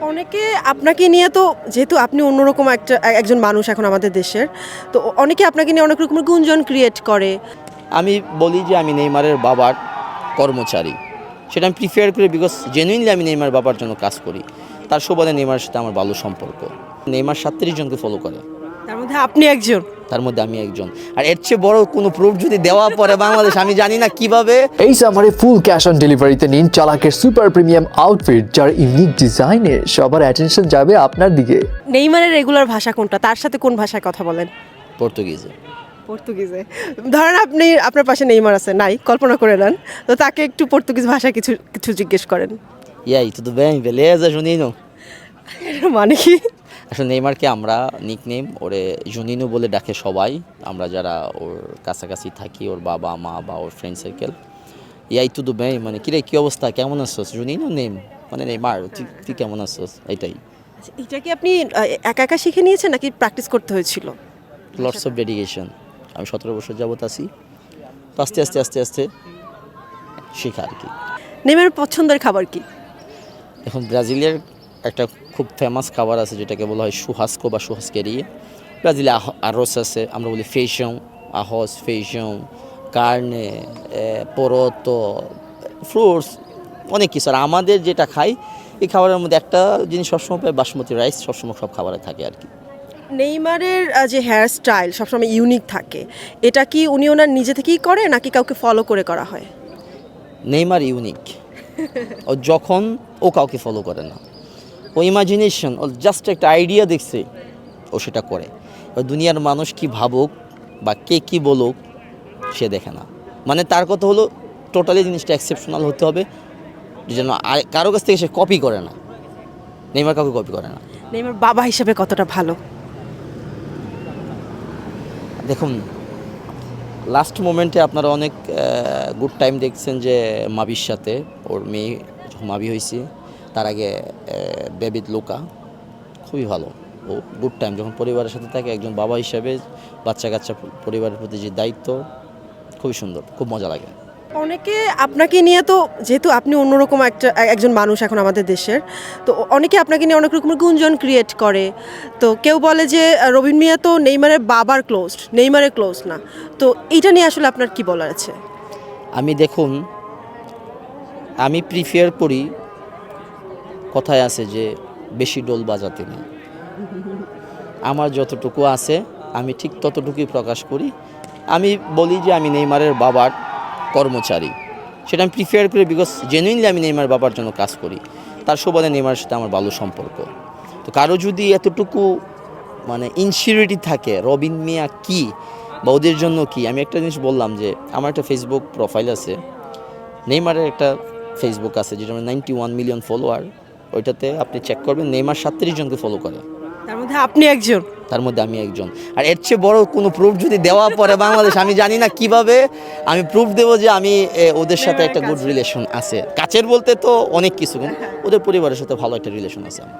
অনেকে আপনাকে নিয়ে তো যেহেতু আপনি অন্যরকম একটা একজন মানুষ এখন আমাদের দেশের তো অনেকে আপনাকে নিয়ে অনেক রকমের গুঞ্জন ক্রিয়েট করে। আমি বলি যে আমি নেইমারের বাবার কর্মচারী। সেটা আমি প্রিফেয়ার করি বিকজ জেনুইনলি আমি নেইমার বাবার জন্য কাজ করি। তার সুবাদে নেইমারের সাথে আমার ভালো সম্পর্ক। নেইমার সাতত্রিশ জনকে ফলো করে। তার মধ্যে আপনি একজন। তার মধ্যে আমি একজন। আর এর চেয়ে বড় কোনো প্রুফ যদি দেওয়া পরে বাংলাদেশ আমি জানি না কীভাবে। এই সামারে ফুল ক্যাশ অন ডেলিভারিতে নিন চালাকের সুপার প্রিমিয়াম আউটফিট যার ইউনিক ডিজাইনে সবার অ্যাটেনশন যাবে আপনার দিকে। নেইমারের রেগুলার ভাষা কোনটা? তার সাথে কোন ভাষায় কথা বলেন? পর্তুগিজে। পর্তুগিজে। ধরেন আপনি আপনার পাশে নেইমার আছে নাই কল্পনা করে নেন। তো তাকে একটু পর্তুগিজ ভাষায় কিছু কিছু জিজ্ঞেস করেন। ইয়াই tudo bem? Beleza, Juninho? মানে কি? আসলে নেইমারকে আমরা নিকনেম ওরে জুনিনু বলে ডাকে সবাই। আমরা যারা ওর কাছাকাছি থাকি ওর বাবা মা বা ওর ফ্রেন্ড সার্কেল ইয়াই তুদু বেই মানে কিরে কী অবস্থা? কেমন আছোস? জুনিনু নেম? মানে নেইমার তুই তুই কেমন আছোস? এইটাই। আচ্ছা, এটা কি আপনি একা একা শিখে নিয়েছেন নাকি প্র্যাকটিস করতে হয়েছিল? লটস অফ ডেডিকেশন আমি সতেরো বছর যাবত আছি। তো আস্তে আস্তে আস্তে আস্তে শেখা আর কি। নেইমারের পছন্দের খাবার কি? এখন ব্রাজিলের একটা খুব ফেমাস খাবার আছে যেটাকে বলা হয় সুহাস্কো বা সুহাস্কেরিয়ে। ব্রাজিলে আহ- আরস আছে আমরা বলি ফেশন আহস ফেশন কার্নে পরতো ফ্রুটস অনেক কিছু। আর আমাদের যেটা খাই এই খাবারের মধ্যে একটা জিনিস সবসময় পাই বাসমতি রাইস সবসময় সব খাবারে থাকে আর কি। নেইমারের যে হেয়ার স্টাইল সবসময় ইউনিক থাকে এটা কি উনি ওনার নিজে থেকেই করে নাকি কাউকে ফলো করে করা হয়? নেইমার ইউনিক ও যখন ও কাউকে ফলো করে না। ও ইমাজিনেশন ও জাস্ট একটা আইডিয়া দেখছে ও সেটা করে। এবার দুনিয়ার মানুষ কি ভাবুক বা কে কি বলুক সে দেখে না। মানে তার কথা হলো টোটালি জিনিসটা এক্সেপশনাল হতে হবে যেন কারও কাছ থেকে সে কপি করে না। নেইমার কাউকে কপি করে না। নেইমার বাবা হিসেবে কতটা ভালো? দেখুন লাস্ট মোমেন্টে আপনারা অনেক গুড টাইম দেখছেন যে মাবির সাথে। ওর মেয়ে মাবি হয়েছে তার আগে বেবিদ লোকা খুবই ভালো। ও গুড টাইম যখন পরিবারের সাথে থাকে একজন বাবা হিসাবে বাচ্চা কাচ্চা পরিবারের প্রতি যে দায়িত্ব খুবই সুন্দর খুব মজা লাগে। অনেকে আপনাকে নিয়ে তো যেহেতু আপনি অন্যরকম একটা একজন মানুষ এখন আমাদের দেশের তো অনেকে আপনাকে নিয়ে অনেক রকমের গুঞ্জন ক্রিয়েট করে। তো কেউ বলে যে রবীন মিয়া তো নেইমারের বাবার ক্লোজড নেইমারের ক্লোজ না। তো এইটা নিয়ে আসলে আপনার কি বলার আছে? আমি দেখুন আমি প্রিফেয়ার করি কথায় আছে যে বেশি ডোল বাজাতে নেই। আমার যতটুকু আছে, আমি ঠিক ততটুকুই প্রকাশ করি। আমি বলি যে আমি নেইমারের বাবার কর্মচারী। সেটা আমি প্রিফেয়ার করি বিকজ জেনুইনলি আমি নেইমার বাবার জন্য কাজ করি। তার সুবাদে নেইমারের সাথে আমার ভালো সম্পর্ক। তো কারও যদি এতটুকু মানে ইনসিউরিটি থাকে, রবিন মিয়া কি বা ওদের জন্য কি, আমি একটা জিনিস বললাম যে আমার একটা ফেসবুক প্রোফাইল আছে। নেইমারের একটা ফেসবুক আছে যেটা নাইনটি ওয়ান মিলিয়ন ফলোয়ার ওইটাতে আপনি চেক করবেন নেইমার সাতত্রিশ জনকে ফলো করে। তার মধ্যে আপনি একজন? তার মধ্যে আমি একজন। আর এর চেয়ে বড় কোনো প্রুফ যদি দেওয়া পরে বাংলাদেশ আমি জানি না কীভাবে আমি প্রুফ দেবো যে আমি ওদের সাথে একটা গুড রিলেশন আছে। কাছের বলতে তো অনেক কিছু ওদের পরিবারের সাথে ভালো একটা রিলেশন আছে আমার।